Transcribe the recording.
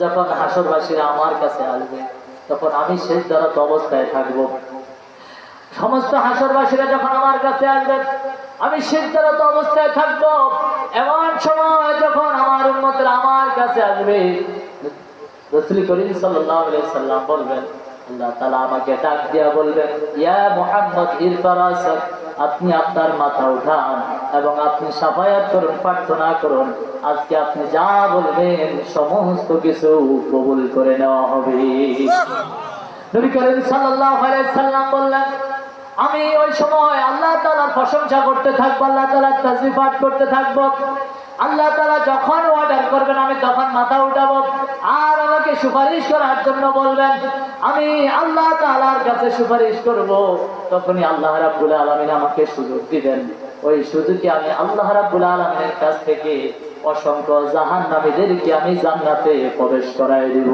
যখন হাসরবাসীরা আমার কাছে আসবে, তখন আমি শেষ দ্বারা অবস্থায় থাকব। সমস্ত হাসরবাসীরা যখন আমার কাছে আসবে, আমি সিদ্ধারত অবস্থায় থাকব। এমন সময় যখন আমার উন্মতরা আমার কাছে আসবে সাল্লাম বলবেন, আল্লাহ তাআলা আমাকে ডাক দিয়া বলবেন, ইয়া মুহাম্মদ আপনি আপনার মাথা উঠান এবং আপনি সাফায়াত করুন, প্রার্থনা করুন। আজকে আপনি যা বলবেন, সমস্ত কিছু কবুল করে নেওয়া হবে। আমি ওই সময় আল্লাহ তাআলার প্রশংসা করতে থাকব, আল্লাহ তাআলার তাসবিহ পাঠ করতে থাকব। আল্লাহ তাআলা যখন অর্ডার করবেন, আমি তখন মাথা উঠাবো। আর সুপারিশ করার জন্য বলবেন, আমি আল্লাহ তালার কাছে সুপারিশ করব। তখনই আল্লাহ রাবুল আলমিন আমাকে সুযোগ দিবেন। ওই সুযোগে আমি আল্লাহ রাবুল আলমিনের কাছ থেকে অসংখ্য জাহান নামীদেরকে আমি জান্নাতে প্রবেশ করাই দিব।